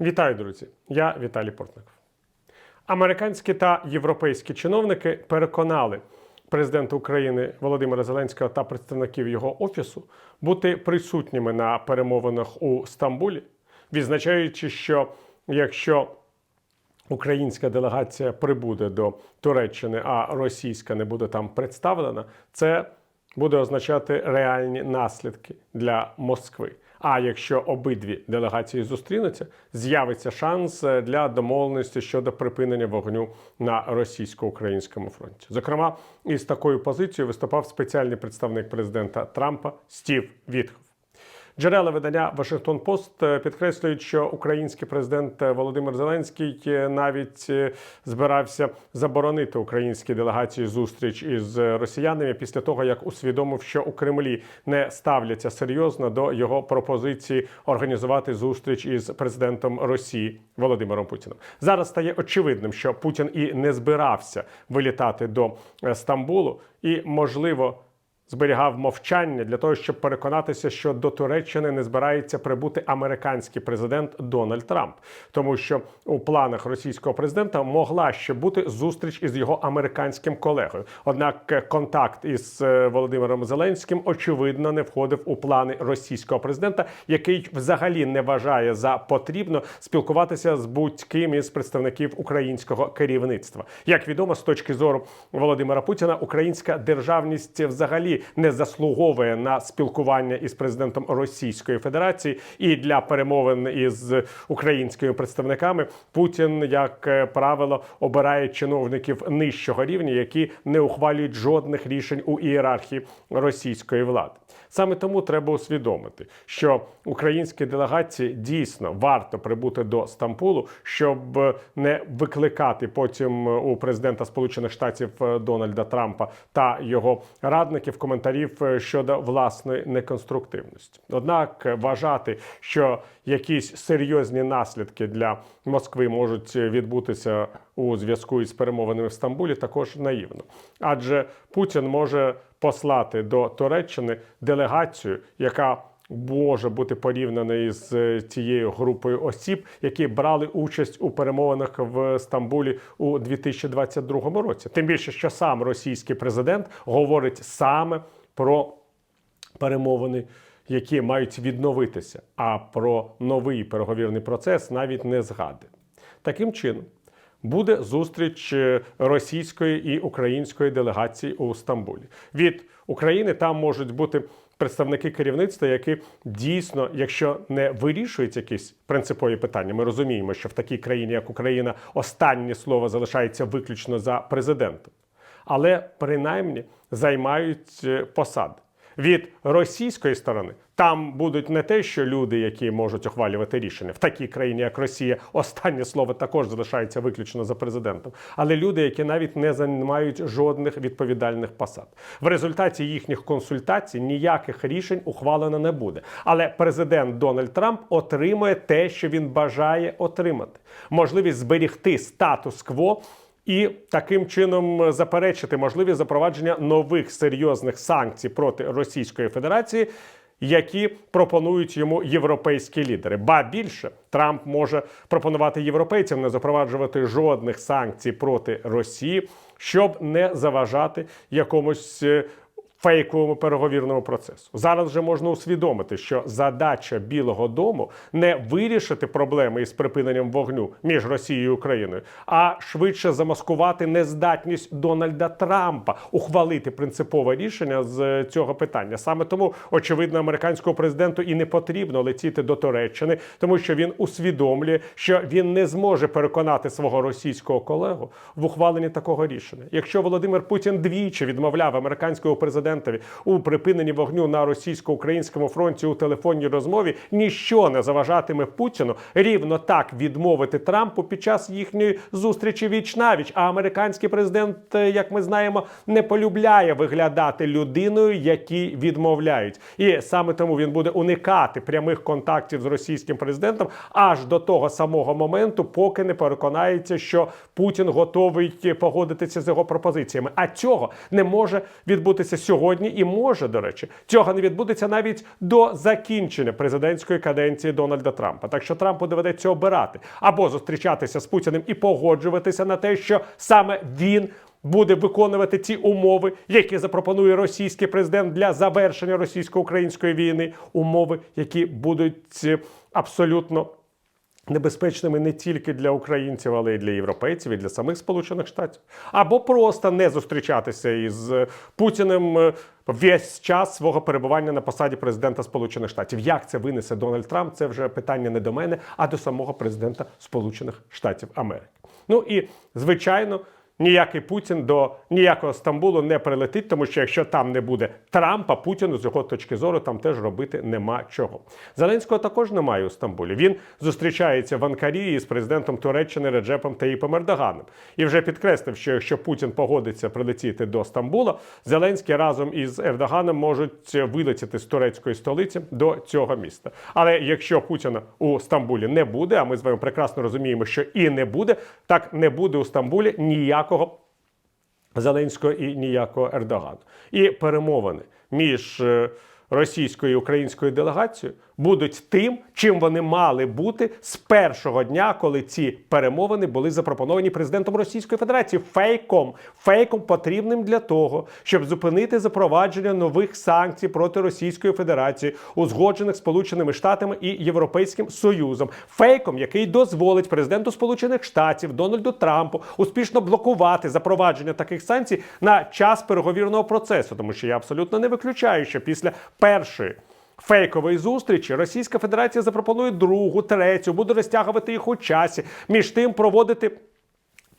Вітаю, друзі! Я Віталій Портников. Американські та європейські чиновники переконали президента України Володимира Зеленського та представників його офісу бути присутніми на перемовинах у Стамбулі, відзначаючи, що якщо українська делегація прибуде до Туреччини, а російська не буде там представлена, це буде означати реальні наслідки для Москви. А якщо обидві делегації зустрінуться, з'явиться шанс е, для домовленості щодо припинення вогню на російсько-українському фронті. Зокрема, із такою позицією виступав спеціальний представник президента Трампа Стів Вітхов. Джерела видання Вашингтон Пост підкреслюють, що український президент Володимир Зеленський навіть е, збирався заборонити українській делегації зустріч із росіянами після того, як усвідомив, що у Кремлі не ставляться серйозно до його пропозиції організувати зустріч із президентом Росії Володимиром Путіним. Зараз стає очевидним, що Путін і не збирався вилітати до е, Стамбулу, і можливо зберігав мовчання для того, щоб переконатися, що до Туреччини не збирається прибути американський президент Дональд Трамп, тому що у планах російського президента могла ще бути зустріч із його американським колегою. Однак е, контакт із е, Володимиром Зеленським очевидно не входив у плани російського президента, який взагалі не вважає за потрібно спілкуватися з будь-ким із представників українського керівництва. Як відомо, з точки зору Володимира Путіна, українська державність взагалі не заслуговує на спілкування із президентом Російської Федерації і для перемовин із українськими представниками Путін, як е, правило, обирає чиновників нижчого рівня, які не ухвалюють жодних рішень у ієрархії російської влади. Саме тому треба усвідомити, що українській делегації дійсно варто прибути до Стамбулу, щоб е, не викликати потім у президента Сполучених Штатів е, Дональда Трампа та його радників коментарів е, щодо власної неконструктивності. Однак е, вважати, що якісь серйозні наслідки для Москви можуть відбутися у зв'язку із перемовинами в Стамбулі, також наївно, адже Путін може послати до Туреччини делегацію, яка може бути порівняна із е, тією групою осіб, які брали участь у перемовинах в Стамбулі у 2022 році. Тим більше, що сам російський президент говорить саме про перемовини. Які мають відновитися, а про новий переговірний процес навіть не згадує. Таким чином, буде зустріч е, російської і української делегації у Стамбулі. Від України там можуть бути представники керівництва, які дійсно, якщо не вирішують якісь принципові питання, ми розуміємо, що в такій країні, як Україна, останнє слово залишається виключно за президентом, але принаймні займають е, посади. Від російської сторони там будуть не те, що люди, які можуть ухвалювати рішення в такій країні, як Росія, останнє слово також залишається виключно за президентом, але люди, які навіть не займають жодних відповідальних посад. В результаті їхніх консультацій ніяких рішень ухвалено не буде. Але президент Дональд Трамп отримує те, що він бажає отримати: можливість зберігти статус-кво і таким чином заперечити можливість запровадження нових серйозних санкцій проти Російської Федерації. Які пропонують йому європейські лідери, ба більше Трамп може пропонувати європейцям не запроваджувати жодних санкцій проти Росії, щоб не заважати якомусь е, фейковому переговірному процесу. Зараз вже можна усвідомити, що задача Білого Дому не вирішити проблеми із припиненням вогню між Росією і Україною, а швидше замаскувати нездатність Дональда Трампа ухвалити принципове рішення з цього питання. Саме тому, очевидно, американському президенту і не потрібно летіти до Туреччини, тому що він усвідомлює, що він не зможе переконати свого російського колегу в ухваленні такого рішення. Якщо Володимир Путін двічі відмовляв американського президентові у припиненні вогню на російсько-українському фронті у телефонній розмові, ніщо не заважатиме Путіну рівно так відмовити Трампу під час їхньої зустрічі віч навіч. А американський президент, е, як ми знаємо, не полюбляє виглядати людиною, які відмовляють. І саме тому він буде уникати прямих контактів з російським президентом аж до того самого моменту, поки не переконається, що Путін готовий погодитися з його пропозиціями. А цього не може відбутися сьогодні сьогодні і може, до речі, цього не відбудеться навіть до закінчення президентської каденції Дональда Трампа. Так що Трампу доведеться обирати або зустрічатися з Путіним і погоджуватися на те, що саме він. Буде виконувати ті умови, які запропонує російський президент для завершення російсько-української війни, умови, які будуть абсолютно небезпечними не тільки для українців, але й для європейців, і для самих Сполучених Штатів, або просто не зустрічатися із е, Путіним е, весь час свого перебування на посаді президента Сполучених Штатів. Як це винесе Дональд Трамп? Це вже питання не до мене, а до самого президента Сполучених Штатів Америки. Ну і звичайно. Ніякий Путін до ніякого Стамбулу не прилетить, тому що якщо там не буде Трампа, Путіну з його точки зору там теж робити нема чого. Зеленського також немає у Стамбулі. Він зустрічається в Анкарі із президентом Туреччини Реджепом Таїпом Ердоганом і вже підкреслив, що якщо Путін погодиться прилетіти до Стамбула, Зеленський разом із Ердоганом можуть вилетіти з турецької столиці до цього міста. Але якщо Путіна у Стамбулі не буде, а ми з вами прекрасно розуміємо, що і не буде, так не буде у Стамбулі ніякого. Зеленського і ніякого Ердогану. І перемовини між е, російською і українською делегацією будуть тим, чим вони мали бути з першого дня, коли ці перемовини були запропоновані президентом Російської Федерації. Фейком, фейком потрібним для того, щоб зупинити запровадження нових санкцій проти Російської Федерації, узгоджених Сполученими Штатами і Європейським Союзом, фейком, який дозволить президенту Сполучених Штатів Дональду Трампу успішно блокувати запровадження таких санкцій на час переговірного процесу, тому що я абсолютно не виключаю, що після першої фейкової зустрічі Російська Федерація запропонує другу, третю, буде розтягувати їх у часі, між тим проводити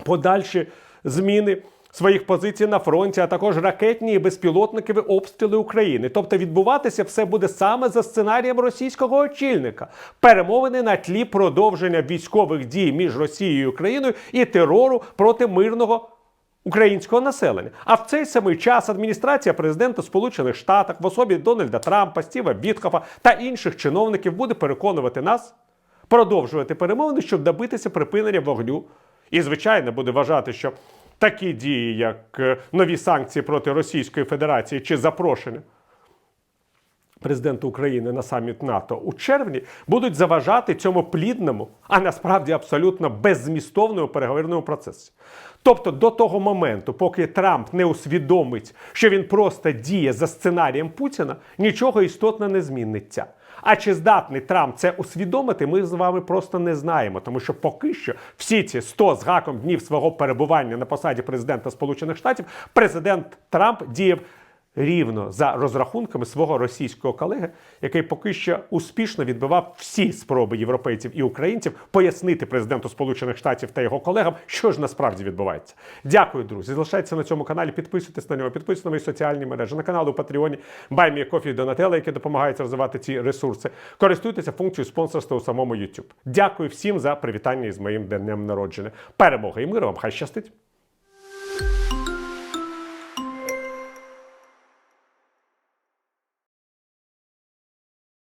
подальші зміни. Своїх позицій на фронті, а також ракетні і безпілотникові обстріли України. Тобто відбуватися все буде саме за сценарієм російського очільника. Перемовини на тлі продовження військових дій між Росією і Україною і терору проти мирного українського населення. А в цей самий час адміністрація президента Сполучених Штатів в особі Дональда Трампа, Стіва Віткофа та інших чиновників буде переконувати нас продовжувати перемовини, щоб добитися припинення вогню. І, звичайно, буде вважати, що такі дії, як е, нові санкції проти Російської Федерації чи запрошення президента України на саміт НАТО у червні будуть заважати цьому плідному, а насправді абсолютно беззмістовному переговорному процесі. Тобто до того моменту, поки Трамп не усвідомить, що він просто діє за сценарієм Путіна, нічого істотно не зміниться. А чи здатний Трамп це усвідомити, ми з вами просто не знаємо, тому що поки що всі ці 100 з гаком днів свого перебування на посаді президента Сполучених Штатів президент Трамп діяв рівно за розрахунками свого російського колеги, який поки що успішно відбивав всі спроби європейців і українців пояснити президенту Сполучених Штатів та його колегам, що ж насправді відбувається. Дякую, друзі. Залишайтеся на цьому каналі, підписуйтесь на нього, підписуйтесь на мої соціальні мережі, на канал у Патреоні, Кофі Донателла, які допомагають розвивати ці ресурси. Користуйтеся функцією спонсорства у самому YouTube. Дякую всім за привітання із моїм днем народження. Перемоги і миру вам! Хай щастить!